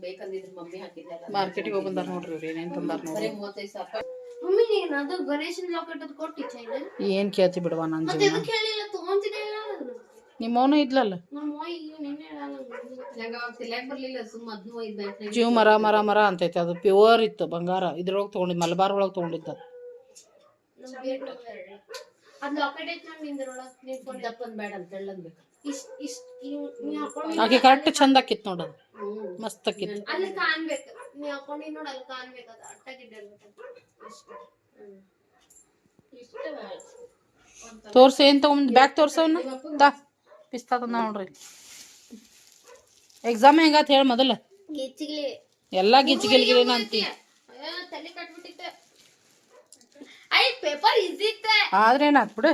ಬೇಕಂದಿದ್ರು ಮಮ್ಮಿ ಹಾಕಿದ್ರಲ್ಲ ಮಾರ್ಕೆಟಿಗೆ ಹೋಗಿ ಬಂದಾರ ನೋಡ್ರಿ ಇವ್ರು ಏನೇನು ತಂದಾರ ಬರೀ ನೋಡ್ರಿ ಮೂವತ್ತೈದು ಸಾವಿರ. ಮಮ್ಮಿ ನೀನ್ ಅದು ಗಣೇಶನ್ ಲಾಕೆಟ್ ಅದು ಕೊಟ್ಟಿ ಚೈನ? ಏನ್ ಕೇಳ್ತಿ ಬಿಡವಾ ನಾನು ಮತ್ತೆ ಜೀವನ? ಇದಕ್ಕೆ ತಗೊಂತಿದ್ದೆ ಇಲ್ಲ ಅದನ್ನ ನಿಮ್ಮವನು ಇದ್ಲಲ್ಲ? ಜೀವ ಮರ ಮರ ಮರ ಅಂತೈತೆ ಅದು ಪ್ಯೂರ್ ಇತ್ತು ಬಂಗಾರ. ಇದ್ರೊಳಗೆ ತೊಗೊಂಡಿದ್ದು ಮಲಬಾರ್ ಒಳಗೆ ತಗೊಂಡಿದ್ದ. ಆಕೆ ಕರೆಕ್ಟ್ ಚಂದ ಆಕಿತ್ತು ನೋಡೋದು ಮಸ್ತ್ ಆಕಿತ್ತು ತೋರ್ಸ ಕಾಣ್ಬೇಕು. ಹಾಕೊಂಡಿ ನೋಡ್ ಅಲ್ಲಿ ಕಾಣ್ಬೇಕು. ಅದು ಇಷ್ಟ. ಬೇಡ ತೋರ್ಸಿ ಏನ್ ತಗೊಂಡ್ ಬ್ಯಾಗ್ ತೋರ್ಸವನ್ನ ತಾ. ಪಿಸ್ತಾ ತಂದ ನೋಡ್ರಿ. ಎಕ್ಸಾಮ್ ಹೆಂಗಾತ್ ಹೇಳಿ ಮೊದಲ. ಎಲ್ಲ ಗಿಚ್ಚಿಗಿಲ್ಗಿಲಿನ ಅಂತಿ ಅಯ್ಯೋ, ತಲೆ ಕಟ್ಬಿಟ್ಟಿತ್ತೆ. ಐ ಪೇಪರ್ ಇದ್ದಿತ್ತೆ ಆದ್ರೆ ಏನಾತ್ ಬಿಡು.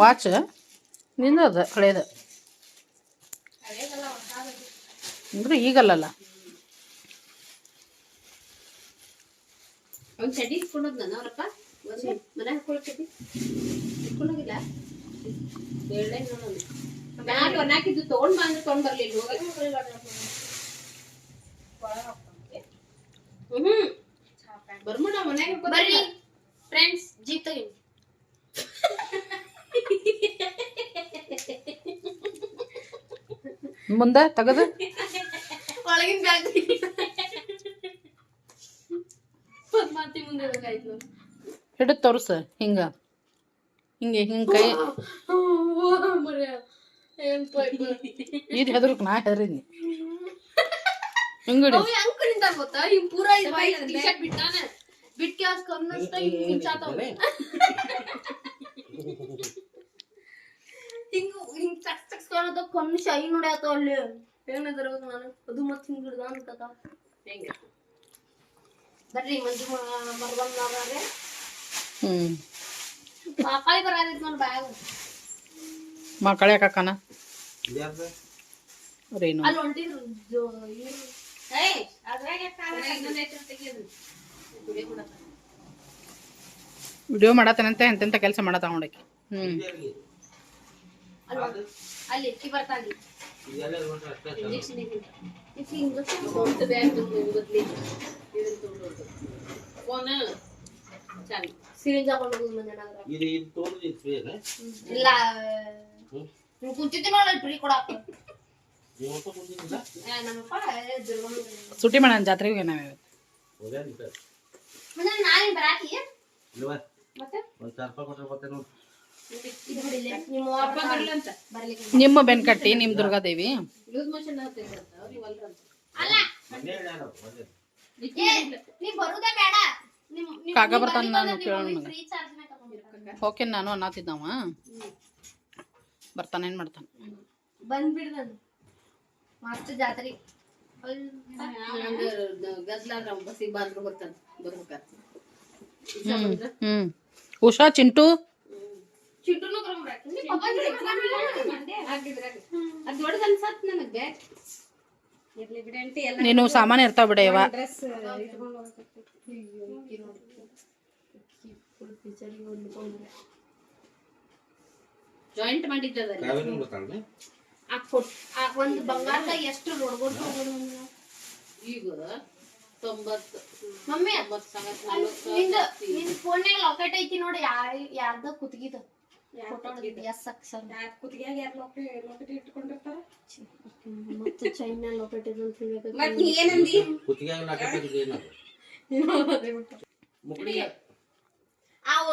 ವಾಚ್ ನಿಂದದ ಹಳೇದ. ಅಂದ್ರೆ ಈಗಲ್ಲಲ್ಲ. ಅವ್ನ್ ಚಡ್ಡಿ ಇಟ್ಕೊಂಡೋದ್ ನಾನು ಅವ್ರಪ್ಪ. ಮನೆ ಹಾಕೊಳ್ಳೋ ಚಡ್ಡಿ. ಇಟ್ಕೊಂಡೋಗಿಲ್ಲ ಹೇಳೇ ನೋಡೋಣ ಬ್ಯಾಗ್ ಒಣಾಕಿದ್ದು ತಗೊಂಡ್ ಬಾ ಅಂದ್ರೆ ತಗೊಂಡ್ ಬರ್ಲಿಲ್ಲ ಹೋಗಿ ಹ್ಮ್ ಬರ್ಮಣ ಮನ್ಯಾಗ ಬರ್ರಿ ಫ್ರೆಂಡ್ಸ್ ಜೀಪ್ ತಗಿ ಮುಂದೆ ತೆಗದು. ಒಳಗಿನ ಬ್ಯಾಗ್ ಪದ್ಮಾವತಿ ಮುಂದೆ ಆಯ್ತು ಹಿಡಿದು ತೋರ್ಸ, ಹಿಂಗ. ಹಿಂಗೆ ಹಿಂಗೆ ಕೈ ಇದು ಹೆದರ್ಕ್ ನಾ ಹೆದರಿದ್ನಿ ಹಿಂಗಡಿ ಅವ್ ಹೆಂಗ್ ಹಿಂಗ್ ಚಕ್ ಚಕ್ ಕಾಣದ ಕಣ್ಣು ಶೈ ನೋಡ್ಯಾತಾವ ಅಲ್ಲಿ ಏನದಿರ್ಬೇಕು ನಾನು ಅದು ಮತ್ ಹಿಂಗ್ ಹಿಡ್ದ ಹೆಂಗ ಬರ್ರಿ ಮಂಜು ಮರ್ಬಂದಾರೆ ಹ್ಮ್ ಬ್ಯಾಗ್. ಮಕ್ಕಳೇ ಅಲ್ಲಿ ಹೊಂಟಿದ್ರು. ಏಯ್ ಅದ್ರಾಗ ಗುಡಿ ಕೂಡ ವಿಡಿಯೋ ಮಾಡತ್ತೇನಂತೆ ಎಂತೆಂತ ಕೆಲಸ ಮಾಡತ್ತ ನೋಡಕ್ಕೆ. ಹ್ಮ್. ಅಲ್ಲಿ ಇಂಜೆಕ್ಷನ್ ಬ್ಯಾಗ್ ಇದನ್ನ ತಗೊಂಡು ಫೋನ್ ಚಾಲಿ ಸಿರಿಂಜ್ ಹಾಕೊಂಡು ಹೋಗುದು ಮಂಜಾನಾಗ ಇದು ಇದು ತೋರಿಸಿ ಸ್ಪ್ರೇನ ಇಲ್ಲ ನೀವು ಕುಂತಿದ್ದಿ ನೋಡಿ ಫ್ರೀ ಕೊಡಾಕ ಮೂವತ್ತು ಮುಂದಿನಿಂದ ನಮ್ಮಪ್ಪ ದುರ್ಗಮ್ಮ ಸುಟಿ ಮಾಡೋಣ ಜಾತ್ರೆಗೆ ಬರಾಕಿ? ಬಿಡಿಲ್ಲ ನಿಮ್ಮ ಅಪ್ಪ ಬರ್ಲಿ ನಿಮ್ಮ ಬೆನ್ಕಟ್ಟಿ ನಿಮ್ಮ ದುರ್ಗಾದೇವಿ ಅಲ್ಲ. ಮೊನ್ನೆ ಬರುದೇ ಬೇಡ. ನೀವ್ ಬರ್ತಾನ ನಾನು ಕೇಳೋಣ. ಓಕೆ ನಾನು ಅನ್ನತ್ತಿದ್ದವ ಬರ್ತಾನೆ ಏನು ಮಾಡ್ತಾನೆ? ಬಂದ್ಬಿಡ್ ನಾನು. ಮಸ್ತ್ ಜಾತ್ರೆ. ಹಂಗ ಗದ್ಲಾದ್ರ ಬಸ್ಸಿಗೆ ಬಂದ್ರು ಬರ್ತಾನೆ ಉಷಾ ಚಿಂಟು? ಚಿಂಟು? ಅದು ದೊಡ್ಡದು ಅನ್ಸತ್ ನನಗೆ. ನೀನು ಸಾಮಾನು ಇರ್ತಾವ ಬಿಡ ಇವ ಜಾಯಿಂಟ್ ಆ ಒಂದ್ ಬಂಗಾರದಾಗ ಎಷ್ಟು ರೋಡ್ಗೊಟ್ಟು ಈಗ ತೊಂಬತ್ತು ಮಮ್ಮಿ ನಿಂದ ನಿನ್ ಫೋನ್ಯಾಗ ಲಾಕೆಟ್ ಐತಿ ನೋಡಿ ಯಾರ ಯಾರ್ದ ಕುತ್ತಿಗಿದ ಎಸ್ ಸಕ್ಷನ್ ಕುತ್ತಿಗೆಯಾಗ ಯಾರು ಲೋಕೆ ಲೋಕೆಟ್ ಇಟ್ಕೊಂಡಿರ್ತಾರ? ಮತ್ತೆ ಚೈನಾ ಲಾಕೆಟ್ ಇದೆ ಅಂತ ಹೇಳ್ಬೇಕು ಮತ್ ನೀ ಏನಂದಿ ಕುತ್ತಿಗೆ ಹಾಕಿದ್ರೆ ಏನದು ಮುಕ್ಕಳಿಗೆ ಅವ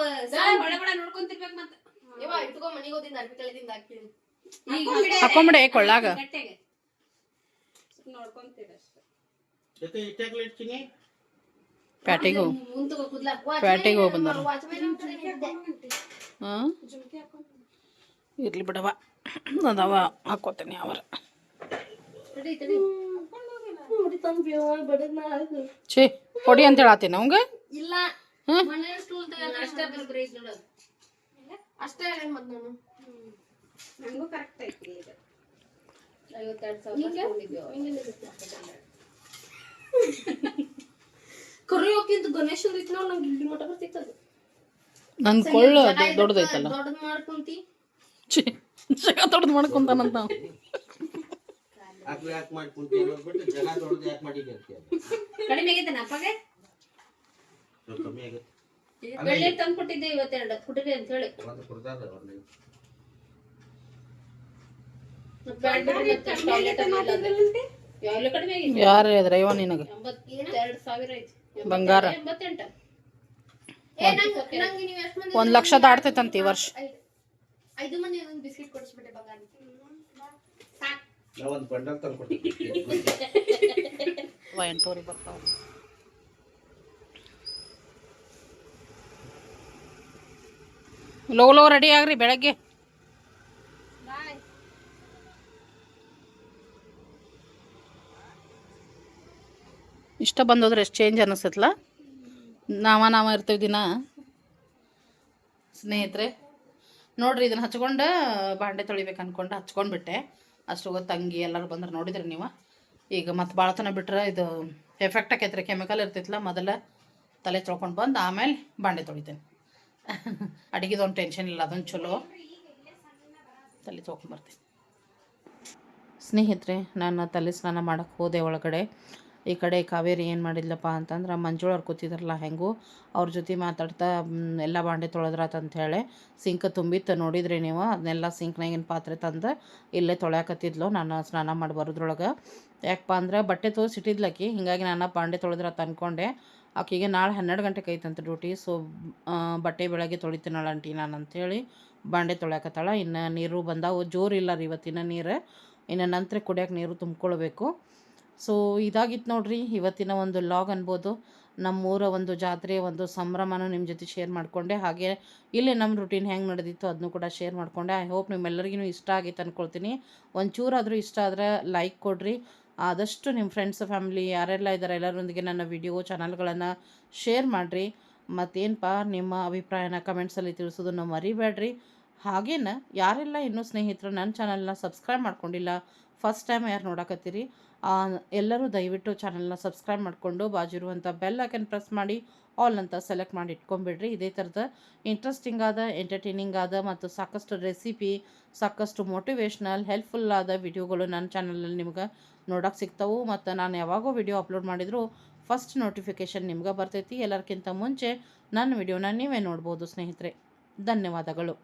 ಬಡ ಬಡ ನೋಡ್ಕೊಂತಿರ್ಬೇಕು ಮತ್ತೆ. ಇವ ಇಟ್ಕೊ ಮನಿಗೆ ಹೋದಿಂದ ಅರ್ಬಿ ಕಳೆದಿಂದ ಹಾಕ್ತೀನಿ. ಈಗ ಹಾಕೊಂಬಿಡೆ ಕೊಳ್ಳಾಗ. ನೋಡ್ಕೊಂತೀರ ಅಷ್ಟೇ. ಜೊತೆ ಇಷ್ಟಾಗ್ಲಿ ಇಡ್ತೀನಿ? ಪ್ಯಾಟಿಗೆ ಹೋಗು. ಪ್ಯಾಟಿಗೆ ಹೋಗಿ ಬಂದಾರ ಇರ್ಲಿ ಬಿಡವ ಅದಾವ ಹಾಕೋತೇನೆ ಅವರ. ಛೇ ಕೊಡಿ ಅಂತ ಹೇಳತ್ತೀನಿ ಅವಂಗ? ಇಲ್ಲ. ಅಷ್ಟೇ ನನಗೂ ಕರೆಕ್ಟ್ ಐತಿ ಈಗ. ಕರಿಯೋಕ್ಕಿಂತ ಗಣೇಶನ್ ಐತಿ ನಂಗೆ ಇಲ್ಲಿ ಮಠ ಬರ್ತಿತ್ತು ಅದು ನನ್ನ ಕೊಳ್ಳು ಅದು ದೊಡ್ಡದೈತಲ್ಲ. ದೊಡ್ಡದ್ ಮಾಡ್ಕೊಂತಿ? ಛೇ ಜಗ ದೊಡ್ಡದು ಮಾಡ್ಕೊಂತಾನಂತ ಯಾಕೆ ದೊಡ್ಡದು ಯಾಕೆ ಅಂತ ಕಡಿಮೆ ಆಗೈತೆ ಅಪ್ಪಗೆ? ಸ್ವಲ್ಪ ಕಮ್ಮಿ ಆಗೈತೆ. ಬೆಳ್ಳಿ ತಂದು ಕೊಟ್ಟಿದ್ದೆ ಇವತ್ತೆರಡು ಕೊಟ್ಟಿದೆ ಅಂತ ಹೇಳಿ. ಒಂದು ಒಂದು ಯಾರು ನಿನಗೆ? ಬಂಗಾರ. ಎಂಬತ್ತೆಂಟು ಏ ನಂಗೆ ನಂಗೆ ನೀವು ಎಷ್ಟು ಮಂದಿ ಒಂದ್ ಲಕ್ಷ ದಾಡ್ತೈತಂತ ಈ ವರ್ಷ. ಐದು ಐದು ಮಂದಿ ಒಂದು ಬಿಸ್ಕಿಟ್ ಕೊಡಿಸ್ಬಿಟ್ಟೆ ಬಂಗಾರ. ಸಾಕ್. ಒಂದು ಬಂಡಲ್ ತಂದು ಕೊಡ್ತೀವಿ ಅವ ಎಂಟೂವರೆಗೆ ಬರ್ತಾವ. ಲೋ ಲೋ ರೆಡಿ ಆಗ್ರಿ ಬೆಳಗ್ಗೆ. ಇಷ್ಟ ಬಂದೋದ್ರೆ ಎಷ್ಟು ಚೇಂಜ್ ಅನ್ನಿಸ್ತೈತಲ್ಲ ನಾವ ನಾವ ಇರ್ತೀವಿ ದಿನ. ಸ್ನೇಹಿತರೆ, ನೋಡ್ರಿ ಇದನ್ನ ಹಚ್ಕೊಂಡು ಬಾಂಡೆ ತೊಳಿಬೇಕು ಅನ್ಕೊಂಡು ಹಚ್ಕೊಂಡ್ಬಿಟ್ಟೆ ಅಷ್ಟು ತಂಗಿ ಎಲ್ಲರೂ ಬಂದ್ರೆ ನೋಡಿದ್ರಿ ನೀವು. ಈಗ ಮತ್ತೆ ಭಾಳತನ ಬಿಟ್ರೆ ಇದು ಎಫೆಕ್ಟ್ ಆಕೈತ್ರಿ ಕೆಮಿಕಲ್ ಇರ್ತೈತಲ್ಲ ಮೊದಲ ತಲೆ ತೊಳ್ಕೊಂಡು ಬಂದು ಆಮೇಲೆ ಬಾಂಡೆ ತೊಳಿತೇನೆ. ಅಡುಗೆದೊಂದು ಟೆನ್ಷನ್ ಇಲ್ಲ, ಅದೊಂದು ಚಲೋ. ತಲೆ ತೊಳ್ಕೊಂಬರ್ತೀನಿ ಸ್ನೇಹಿತರೆ ನಾನು ತಲೆ ಸ್ನಾನ ಮಾಡೋಕ್ಕೆ ಹೋದೆ ಒಳಗಡೆ. ಈ ಕಡೆ ಕಾವೇರಿ ಏನು ಮಾಡಿದ್ಲಪ್ಪ ಅಂತಂದ್ರೆ ಮಂಜುಳವ್ರು ಕೂತಿದ್ರಲ್ಲ ಹೆಂಗೂ, ಅವ್ರ ಜೊತೆ ಮಾತಾಡ್ತಾ ಎಲ್ಲ ಬಾಂಡೆ ತೊಳೆದ್ರಾತ ಅಂತ ಹೇಳಿ ಸಿಂಕ್ ತುಂಬಿತ್ತು. ನೋಡಿದ್ರಿ ನೀವು ಅದನ್ನೆಲ್ಲ ಸಿಂಕ್ನಾಗಿನ ಪಾತ್ರೆ ತಂದು ಇಲ್ಲೇ ತೊಳ್ಯಾಕತ್ತಿದ್ಲು ನಾನು ಸ್ನಾನ ಮಾಡಿ ಬರೋದ್ರೊಳಗೆ. ಯಾಕಪ್ಪ ಅಂದ್ರೆ ಬಟ್ಟೆ ತೋರಿಸಿ ಇಟ್ಟಿದ್ಲಕ್ಕಿ ಹಿಂಗಾಗಿ ನಾನು ಬಾಂಡೆ ತೊಳೆದ್ರಾತ ಅಂದ್ಕೊಂಡೆ ಆಕೆಗೆ ನಾಳೆ ಹನ್ನೆರಡು ಗಂಟೆಗೆ ಐತಂತ ಡ್ಯೂಟಿ, ಸೊ ಬಟ್ಟೆ ಬೆಳಗ್ಗೆ ತೊಳಿತೀನಳ ಆಂಟಿ ನಾನು ಅಂಥೇಳಿ ಬಾಂಡೆ ತೊಳ್ಯಾಕತ್ತಾಳ. ಇನ್ನು ನೀರು ಬಂದಾವು ಜೋರಿಲ್ಲ ರೀ ಇವತ್ತಿನ ನೀರು. ಇನ್ನು ನಂತರ ಕುಡಿಯೋಕೆ ನೀರು ತುಂಬ್ಕೊಳ್ಬೇಕು. ಸೊ ಇದಾಗಿತ್ತು ನೋಡ್ರಿ, ಇವತ್ತಿನ ಒಂದು ಲಾಗ್ ಅನ್ಬೋದು. ನಮ್ಮೂರ ಒಂದು ಜಾತ್ರೆ, ಒಂದು ಸಂಭ್ರಮನ ನಿಮ್ಮ ಜೊತೆ ಶೇರ್ ಮಾಡಿಕೊಂಡೆ. ಹಾಗೆ ಇಲ್ಲಿ ನಮ್ಮ ರುಟೀನ್ ಹೆಂಗೆ ನಡೆದಿತ್ತು ಅದನ್ನು ಕೂಡ ಶೇರ್ ಮಾಡಿಕೊಂಡೆ. ಐ ಹೋಪ್ ನಿಮ್ಮೆಲ್ಲರಿಗೂ ಇಷ್ಟ ಆಗಿತ್ತು ಅಂದ್ಕೊಳ್ತೀನಿ ಒಂಚೂರಾದರೂ ಇಷ್ಟ ಆದರೆ ಲೈಕ್ ಕೊಡ್ರಿ. ಆದಷ್ಟು ನಿಮ್ಮ ಫ್ರೆಂಡ್ಸ್ ಫ್ಯಾಮಿಲಿ ಯಾರೆಲ್ಲ ಇದ್ದಾರೆ ಎಲ್ಲರೊಂದಿಗೆ ನನ್ನ ವಿಡಿಯೋ ಚಾನಲ್ಗಳನ್ನು ಶೇರ್ ಮಾಡಿರಿ. ಮತ್ತೇನಪ್ಪ ನಿಮ್ಮ ಅಭಿಪ್ರಾಯನ ಕಮೆಂಟ್ಸಲ್ಲಿ ತಿಳಿಸೋದನ್ನು ಮರಿಬೇಡ್ರಿ. ಹಾಗೇನ ಯಾರೆಲ್ಲ ಇನ್ನೂ ಸ್ನೇಹಿತರು ನನ್ನ ಚಾನಲ್ನ ಸಬ್ಸ್ಕ್ರೈಬ್ ಮಾಡ್ಕೊಂಡಿಲ್ಲ ಫಸ್ಟ್ ಟೈಮ್ ಯಾರು ನೋಡಕತ್ತೀರಿ ಎಲ್ಲರೂ ದಯವಿಟ್ಟು ಚಾನಲ್ನ ಸಬ್ಸ್ಕ್ರೈಬ್ ಮಾಡಿಕೊಂಡು ಬಾಜಿರುವಂಥ ಬೆಲ್ ಐಕನ್ ಪ್ರೆಸ್ ಮಾಡಿ ಆಲ್ ಅಂತ ಸೆಲೆಕ್ಟ್ ಮಾಡಿ ಇಟ್ಕೊಂಬಿಡ್ರಿ ಇದೇ ಥರದ ಇಂಟ್ರೆಸ್ಟಿಂಗ್ ಆದ ಎಂಟರ್ಟೈನಿಂಗ್ ಆದ ಮತ್ತು ಸಾಕಷ್ಟು ರೆಸಿಪಿ ಸಾಕಷ್ಟು ಮೋಟಿವೇಶ್ನಲ್ ಹೆಲ್ಪ್ಫುಲ್ ಆದ ವಿಡಿಯೋಗಳು ನನ್ನ ಚಾನಲಲ್ಲಿ ನಿಮ್ಗೆ ನೋಡೋಕೆ ಸಿಗ್ತವೆ. ಮತ್ತು ನಾನು ಯಾವಾಗೋ ವಿಡಿಯೋ ಅಪ್ಲೋಡ್ ಮಾಡಿದರೂ ಫಸ್ಟ್ ನೋಟಿಫಿಕೇಷನ್ ನಿಮ್ಗೆ ಬರ್ತೈತಿ. ಎಲ್ಲರಿಗಿಂತ ಮುಂಚೆ ನನ್ನ ವಿಡಿಯೋನ ನೀವೇ ನೋಡ್ಬೋದು ಸ್ನೇಹಿತರೆ. ಧನ್ಯವಾದಗಳು.